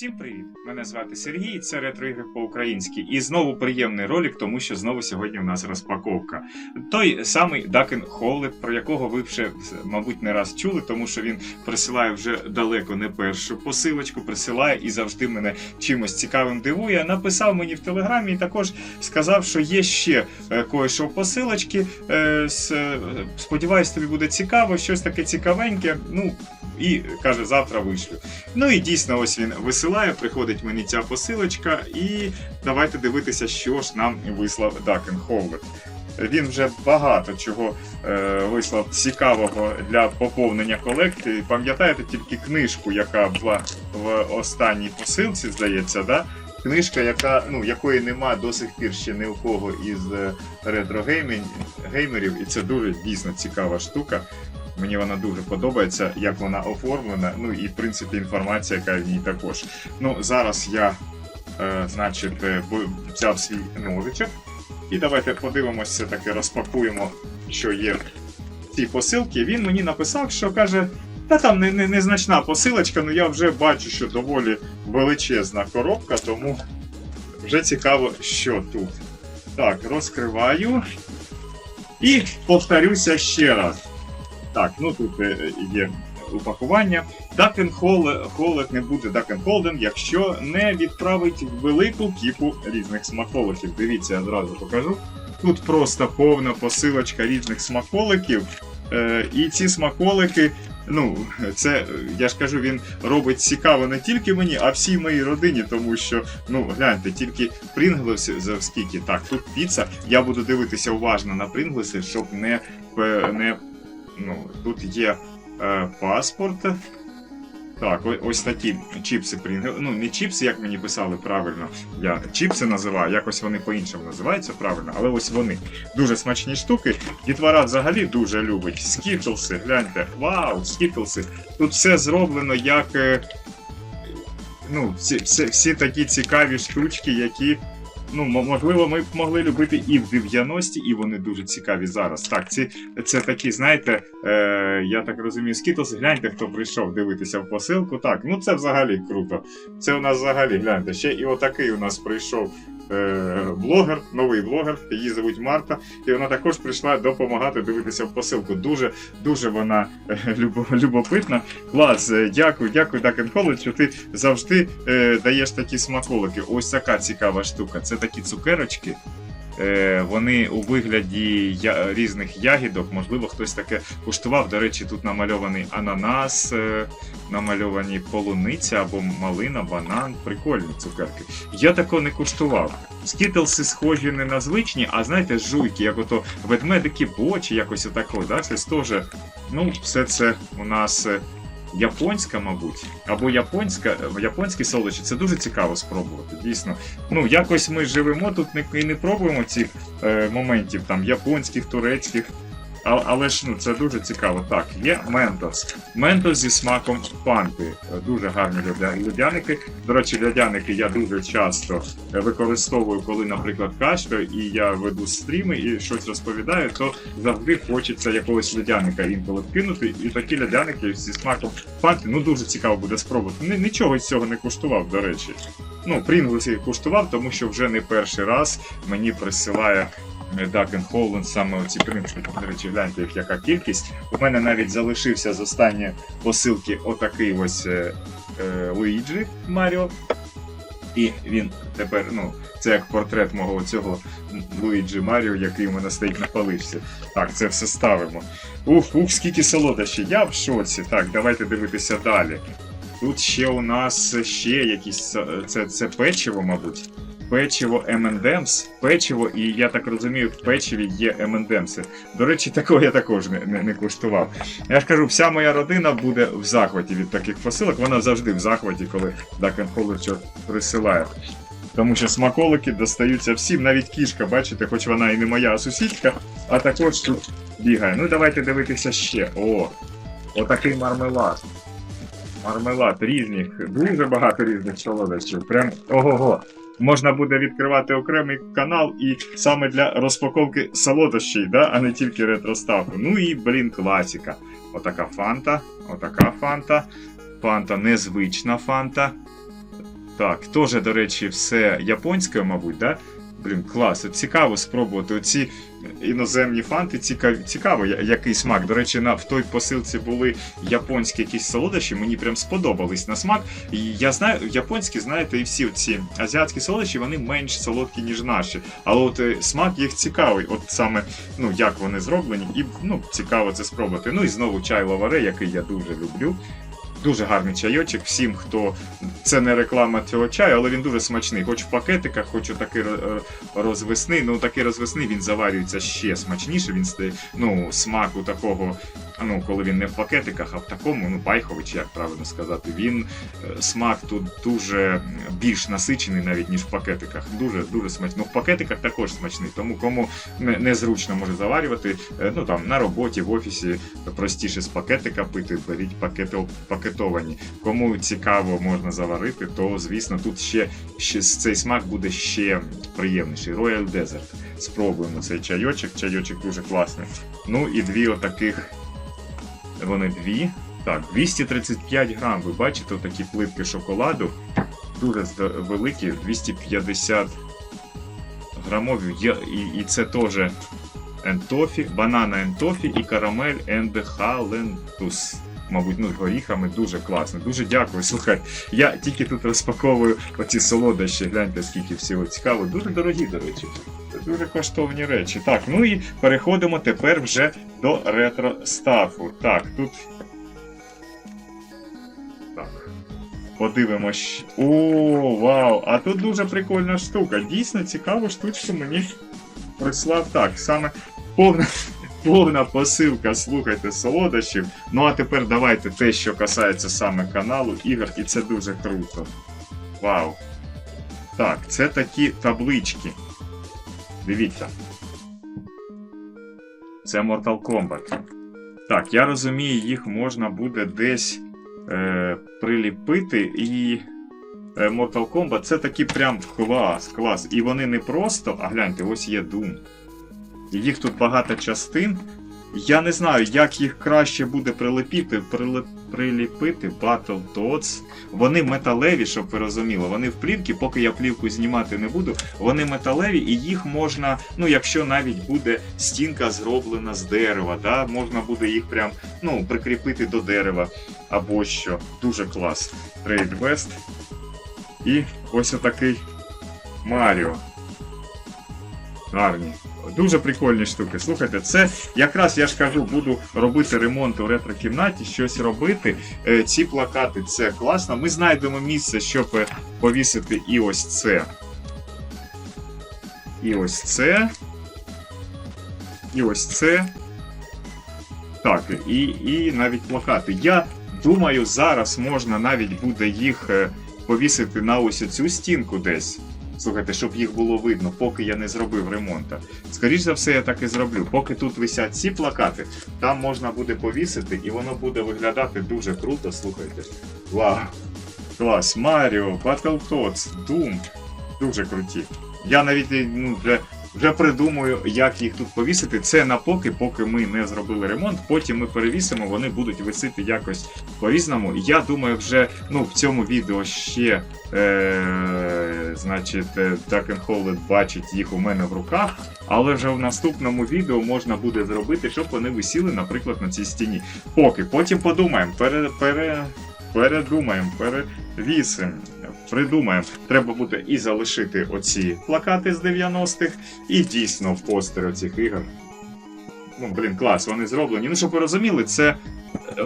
Всім привіт! Мене звати Сергій, це ретроігри по-українськи. І знову приємний ролик, тому що знову сьогодні у нас розпаковка. Той самий Дакен Холлет, про якого ви вже, мабуть, не раз чули, тому що він присилає вже далеко не першу посилочку, присилає і завжди мене чимось цікавим дивує. Написав мені в телеграмі і також сказав, що є ще е, кое-що в посилочці. Е, е, Сподіваюсь, тобі буде цікаво, щось таке цікавеньке. Ну, і каже, завтра вишлю. Ну і дійсно, ось він висилає, приходить мені ця посилочка, і давайте дивитися, що ж нам вислав Дакен Холлет. Він вже багато чого е, вислав цікавого для поповнення колекції. Пам'ятаєте тільки книжку, яка була в останній посилці, здається, да? Книжка, яка, ну, якої нема до сих пір ще ні у кого із е, ретро-геймерів, і це дуже дійсно цікава штука. Мені вона дуже подобається, як вона оформлена. Ну і в принципі інформація, яка в ній також. Ну зараз я, е, значить, е, взяв свій ножичок. І давайте подивимося, таки розпакуємо, що є в цій посилці. Він мені написав, що каже. Та там не, не, незначна посилочка, але я вже бачу, що доволі величезна коробка, тому вже цікаво, що тут. Так, розкриваю. І повторюся ще раз. Так, ну тут е, є упакування. Дакен Холлет не буде Дакен Холден, якщо не відправить велику кіпу різних смаколиків. Дивіться, я одразу покажу. Тут просто повна посилочка різних смаколиків. Е, і ці смаколики, ну, це я ж кажу, він робить цікаво не тільки мені, а всій моїй родині, тому що, ну, гляньте, тільки Прінглеси за скільки. Так, тут піца. Я буду дивитися уважно на Прінглеси, щоб не, не ну, тут є е, паспорт. Так, ось такі чіпси. Ну, не чіпси, як мені писали правильно. Я чіпси називаю, якось вони по-іншому називаються правильно, але ось вони. Дуже смачні штуки. Дітвора взагалі дуже любить. Скітлси, гляньте. Вау, скітлси. Тут все зроблено як. е, Ну, всі, всі, всі такі цікаві штучки, які. Ну, можливо, ми б могли любити і в 90-ті, і вони дуже цікаві зараз. Так, ці це такі, знаєте, е, я так розумію, скітос, гляньте, хто прийшов дивитися в посилку. Так, ну це взагалі круто. Це у нас взагалі, гляньте, ще і отакий у нас прийшов блогер, новий блогер, її звуть Марта, і вона також прийшла допомагати дивитися в посилку. Дуже, дуже вона е, любопитна. Клас, е, дякую, дякую, Дакен Коледж, що ти завжди е, даєш такі смаколики. Ось така цікава штука. Це такі цукерочки. Е, Вони у вигляді різних ягідок, можливо, хтось таке куштував. До речі, тут намальований ананас, е, намальовані полуниця або малина, банан. Прикольні цукерки. Я такого не куштував. Скітлси схожі не на звичні, а знаєте, жуйки, як ото ведмедики бочі, якось отако, да? Це теж, ну, все це у нас. Японська, мабуть, або японська, японські солодощі, це дуже цікаво спробувати. Дійсно, ну якось ми живемо тут і не пробуємо цих е, моментів там японських, турецьких. Але ж ну це дуже цікаво. Так, є ментос. Ментос зі смаком фанти. Дуже гарні людяники. До речі, льодяники я дуже часто використовую, коли, наприклад, кашлю, і я веду стріми і щось розповідаю, то завжди хочеться якогось льодяника інколи вкинути. І такі льодяники зі смаком фанти, ну дуже цікаво буде спробувати. Ні- Нічого з цього не куштував, до речі. Ну, Прінглс я куштував, тому що вже не перший раз мені присилає Дакен Холланд саме ці принципи. До речі, гляньте, їх яка кількість. У мене навіть залишився з останньої посилки отакий ось е, е, Луїджі Маріо. І він тепер, ну, це як портрет мого цього Луїджі Маріо, який у мене стоїть на паличці. Так, це все ставимо. Ух, ух, скільки солодощі. Я в шоці. Так, давайте дивитися далі. Тут ще у нас ще якісь. е, Це, це печиво, мабуть. Печиво M&M's, печиво, і я так розумію, в печиві є M&M's. До речі, такого я також не, не, не куштував. Я ж кажу, вся моя родина буде в захваті від таких посилок. Вона завжди в захваті, коли Дакен Холлер щось присилає. Тому що смаколики достаються всім, навіть кішка, бачите, хоч вона і не моя, а сусідка, а також тут бігає. Ну давайте дивитися ще. О, отакий мармелад. Мармелад різних, дуже багато різних солодощів. Прям ого-го. Можна буде відкривати окремий канал і саме для розпаковки солодощів, да? а не тільки ретроставку. Ну і, блін, класіка. Отака фанта, отака фанта, фанта незвична фанта. Так, теж, до речі, все японське, мабуть, да? Блін, клас, цікаво спробувати. Оці іноземні фанти цікаві, цікаво, який смак. До речі, на в той посилці були японські якісь солодощі, мені прям сподобались на смак. І я знаю, японські, знаєте, і всі ці азіатські солодощі, вони менш солодкі, ніж наші. Але от е, смак їх цікавий, от саме ну як вони зроблені, і ну цікаво це спробувати. Ну і знову чай лаваре, який я дуже люблю. Дуже гарний чайочок. Всім, хто це не реклама цього чаю, але він дуже смачний. Хоч в пакетиках, хоч такий розвесний. Ну такий розвесний він заварюється ще смачніше. Він стає ну смаку такого. Ну, коли він не в пакетиках, а в такому, ну байхович, як правильно сказати, він е, смак тут дуже більш насичений навіть ніж в пакетиках. Дуже дуже смачний. Ну в пакетиках також смачний. Тому кому не, незручно може заварювати, е, ну там на роботі, в офісі простіше з пакетика пити, беріть пакето, пакетовані. Кому цікаво можна заварити, то звісно тут ще, ще цей смак буде ще приємніший. Royal Desert. Спробуємо цей чайочок. Чайочок дуже класний. Ну і дві отаких. Вони дві. Так, 235 грам. Ви бачите такі плитки шоколаду. Дуже великі, 250 грамові. І, і це теж ентофі, банана ентофі і карамель енд халентус. Мабуть, ну, горіхами дуже класно. Дуже дякую. Слухай, я тільки тут розпаковую оці солодощі. Гляньте, скільки всього цікаво. Дуже дорогі, до речі. Дуже коштовні речі. Так, ну і переходимо тепер вже до ретро-стафу. Так, тут. Так. Подивимось. О, вау! А тут дуже прикольна штука. Дійсно цікаву штучку мені прислав так. Саме повна. Повна посилка, слухайте, солодощів. Ну а тепер давайте те, що касається саме каналу ігор, і це дуже круто. Вау. Так, це такі таблички. Дивіться. Це Mortal Kombat. Так, я розумію, їх можна буде десь е, приліпити і. е, Mortal Kombat це такі прям клас, клас. І вони не просто, а гляньте, ось є Doom. Їх тут багато частин. Я не знаю, як їх краще буде прилепити, прилеп, приліпити Battletoads. Вони металеві, щоб ви розуміли. Вони в плівці, поки я плівку знімати не буду. Вони металеві, і їх можна, ну якщо навіть буде стінка зроблена з дерева, да, можна буде їх прям ну, прикріпити до дерева або що. Дуже клас. West. І ось отакий Маріо. Гарні. Дуже прикольні штуки. Слухайте, це якраз я ж кажу, буду робити ремонт у ретро-кімнаті, щось робити. Е, ці плакати це класно. Ми знайдемо місце, щоб е, повісити і ось це. І ось це. І ось це. Так, і, і навіть плакати. Я думаю, зараз можна навіть буде їх е, повісити на ось цю стінку десь. Слухайте, щоб їх було видно, поки я не зробив ремонта. Скоріше за все, я так і зроблю. Поки тут висять ці плакати, там можна буде повісити, і воно буде виглядати дуже круто. Слухайте. Вау! Клас! Маріо, Battletoads, Doom. Дуже круті. Я навіть ну, вже, вже придумаю, як їх тут повісити. Це на поки, поки ми не зробили ремонт. Потім ми перевісимо, вони будуть висити якось по-різному. Я думаю, вже ну, в цьому відео ще е, значить, е, Duck and Hollet бачить їх у мене в руках, але вже в наступному відео можна буде зробити, щоб вони висіли, наприклад, на цій стіні. Поки, потім подумаємо, пере, пере, передумаємо, перевісимо. Придумаємо, треба буде і залишити оці плакати з 90-х, і дійсно постери цих ігор. Ну, блін, клас, вони зроблені. Ну, щоб ви розуміли, це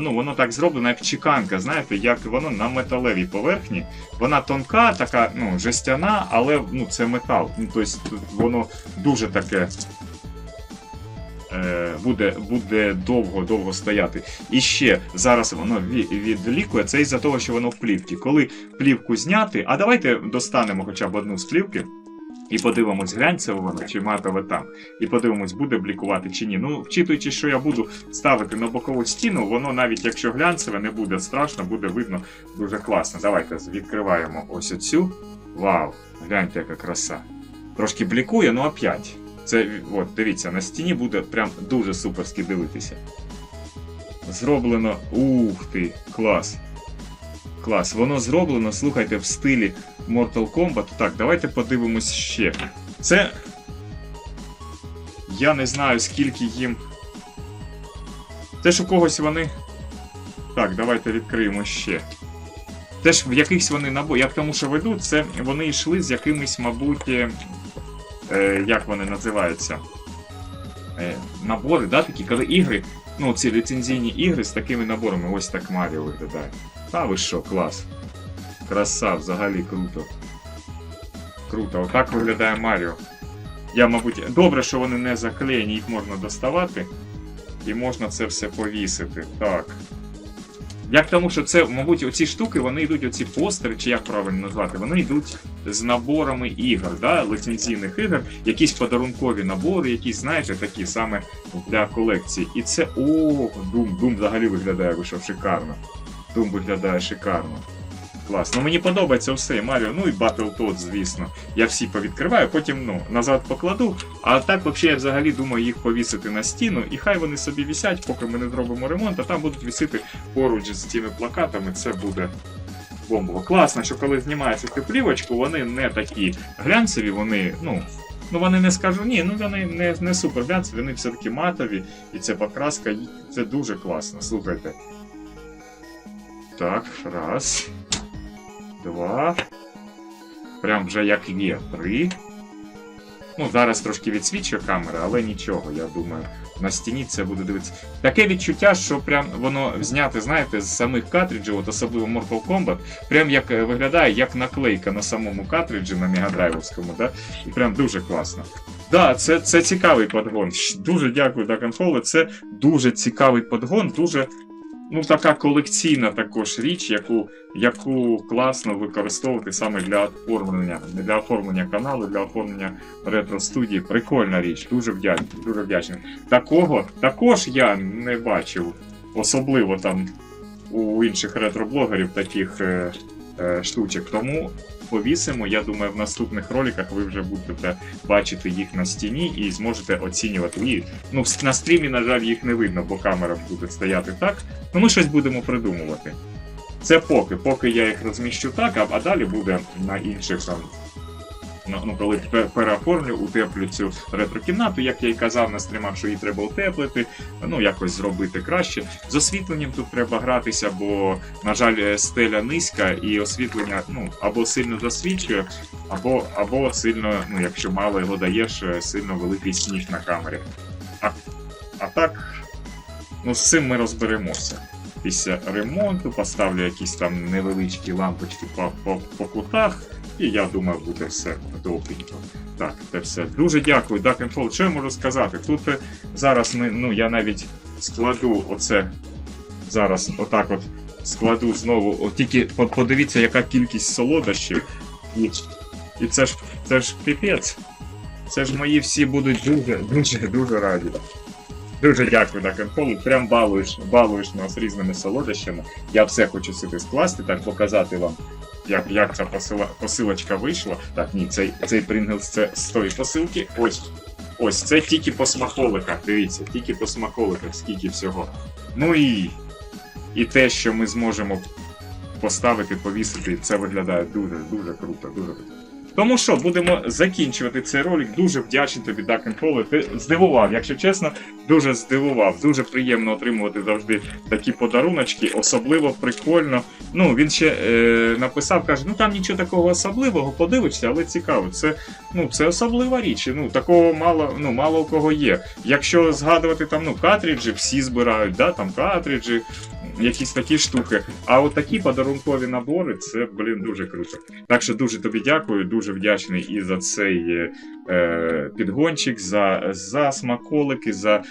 ну, воно так зроблено, як чеканка, знаєте, як воно на металевій поверхні. Вона тонка, така, ну, жестяна, але ну, це метал. Ну, тобто воно дуже таке. Е, Буде, буде довго-довго стояти. І ще зараз воно відлікує це із-за того, що воно в плівці. Коли плівку зняти, а давайте достанемо хоча б одну з плівки і подивимось, глянцево воно чи матове там. І подивимось, буде блікувати чи ні. Ну, вчитуючи, що я буду ставити на бокову стіну, воно навіть якщо глянцеве, не буде страшно, буде видно дуже класно. Давайте відкриваємо ось оцю. Вау! Гляньте, яка краса. Трошки блікує, ну опять. Це, от, дивіться, на стіні буде прям дуже суперськи дивитися. Зроблено. Ух ти, клас. клас. Воно зроблено, слухайте, в стилі Mortal Kombat. Так, давайте подивимось ще. Це. Я не знаю, скільки їм. Це ж у когось вони. Так, давайте відкриємо ще. Теж в якихось вони набо. Я тому, що веду, це вони йшли з якимись, мабуть. Е, як вони називаються? Е, набори, да, такі, коли ігри. Ну, ці ліцензійні ігри з такими наборами. Ось так Маріо виглядає. Та ви що, клас. Краса, взагалі круто. Круто, отак виглядає Маріо. Я, мабуть, добре, що вони не заклеєні, їх можна доставати. І можна це все повісити. Так. Як тому, що це, мабуть, оці штуки, вони йдуть, оці постери, чи як правильно назвати, вони йдуть з наборами ігор, да, лицензійних ігор, якісь подарункові набори, якісь, знаєте, такі саме для колекції. І це. О, Doom, Doom взагалі виглядає вийшов шикарно. Doom виглядає шикарно. Клас. Ну мені подобається все, Маріо, ну і Battletoads, звісно. Я всі повідкриваю, потім ну, назад покладу. А так, взагалі, я взагалі думаю їх повісити на стіну, і хай вони собі вісять, поки ми не зробимо ремонт, а там будуть вісити поруч з цими плакатами. Це буде бомбово. Класно, що коли знімається цю плівочку, вони не такі глянцеві, вони, ну. Ну, вони не скажу, ні, ну вони не, не супер глянцеві, вони все-таки матові, і ця покраска, це дуже класно. Слухайте. Так, раз. Два. Прям вже як є. Три. Ну, зараз трошки відсвічує камера, але нічого, я думаю. На стіні це буде дивитися. Таке відчуття, що прям воно зняте, знаєте, з самих картриджів, от особливо Mortal Kombat, прям як е, виглядає як наклейка на самому картриджі на Мегадрайвовському, да? І прям дуже класно. Да, це, це цікавий подгон. Дуже дякую, and Це дуже цікавий подгон, дуже ну, така колекційна також річ, яку, яку класно використовувати саме для оформлення, не для оформлення каналу, для оформлення ретро-студії. Прикольна річ, дуже вдячний, дуже вдячний. Такого також я не бачив, особливо там у інших ретро-блогерів таких е, штучок. Тому повісимо. Я думаю, в наступних роликах ви вже будете бачити їх на стіні і зможете оцінювати. І, ну, на стрімі, на жаль, їх не видно, бо камера буде стояти так. Ну, ми щось будемо придумувати. Це поки, поки я їх розміщу так, а, а далі буде на інших там. Ну, ну, коли переоформлю, утеплю цю ретрокімнату, як я й казав на стрімах, що її треба утеплити, ну якось зробити краще. З освітленням тут треба гратися, бо, на жаль, е, стеля низька, і освітлення ну, або сильно засвічує, або, або сильно, ну, якщо мало його даєш, е, сильно великий сніг на камері. А, а так, ну з цим ми розберемося. Після ремонту поставлю якісь там невеличкі лампочки по, по, по кутах, і я думаю, буде все добренько. Так, це все. Дуже дякую, Duck and Fall. Що я можу сказати? Тут е, зараз ми, ну я навіть складу оце зараз, отак от складу знову. От тільки подивіться, яка кількість солодощів. І, і це ж це ж піпець. Це ж мої всі будуть дуже, дуже, дуже раді. Дуже дякую, and Fall. Прям балуєш, балуєш нас різними солодощами. Я все хочу сюди скласти, так показати вам, як, як ця посила, посилочка вийшла. Так, ні, цей, цей Принглс це з тої посилки. Ось. Ось, це тільки по смаколиках. Дивіться, тільки по смаколиках, скільки всього. Ну і, і те, що ми зможемо поставити, повісити, це виглядає дуже, дуже круто, дуже круто. Тому що будемо закінчувати цей ролик. Дуже вдячний тобі, Fall. Ти здивував, якщо чесно, дуже здивував. Дуже приємно отримувати завжди такі подаруночки, особливо прикольно. Ну, він ще е, написав, каже, ну там нічого такого особливого, подивишся, але цікаво. Це, ну, це особлива річ. Ну, такого мало, ну, мало у кого є. Якщо згадувати там, ну, картриджі, всі збирають, да, там картриджі, якісь такі штуки. А от такі подарункові набори, це, блін, дуже круто. Так що дуже тобі дякую, дуже вдячний і за цей е, е, підгончик, за, за смаколики, за е,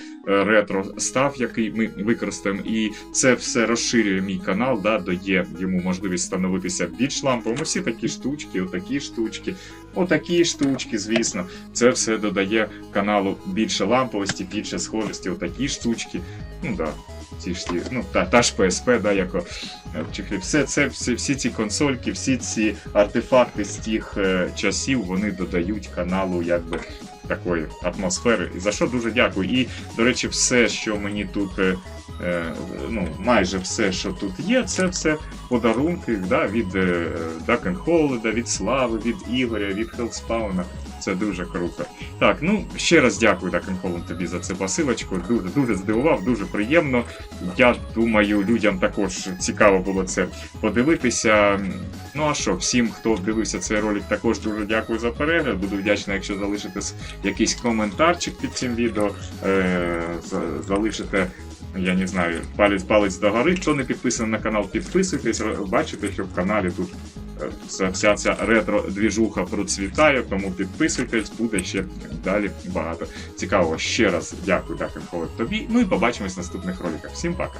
ретро став, який ми використаємо. І це все розширює мій канал, да, дає йому можливість становитися більш ламповим. Усі такі штучки, отакі штучки, отакі штучки, звісно. Це все додає каналу більше ламповості, більше схожості, отакі штучки. Ну да. Ці ж ті, ну, та, та ж PSP, да, як е, чехлі. Все це, всі, всі ці консольки, всі ці артефакти з тих е, часів, вони додають каналу якби такої атмосфери. І за що дуже дякую. І, до речі, все, що мені тут. е, е, Ну, майже все, що тут є, це все подарунки да, від е, Duck and від Слави, від Ігоря, від Хелспауна. Це дуже круто. Так, ну ще раз дякую, and Holland, тобі за цю посилочку. Дуже дуже здивував, дуже приємно. Я думаю, людям також цікаво було це подивитися. Ну а що, всім, хто дивився цей ролик, також дуже дякую за перегляд. Буду вдячний, якщо залишите якийсь коментарчик під цим відео, е- залишите. Я не знаю, палець палець догори. Хто не підписаний на канал, підписуйтесь. Бачите, що в каналі тут вся, ця ретро-двіжуха процвітає, тому підписуйтесь, буде ще далі багато цікавого. Ще раз дякую, дякую, Холод тобі. Ну і побачимось в наступних роликах. Всім пока!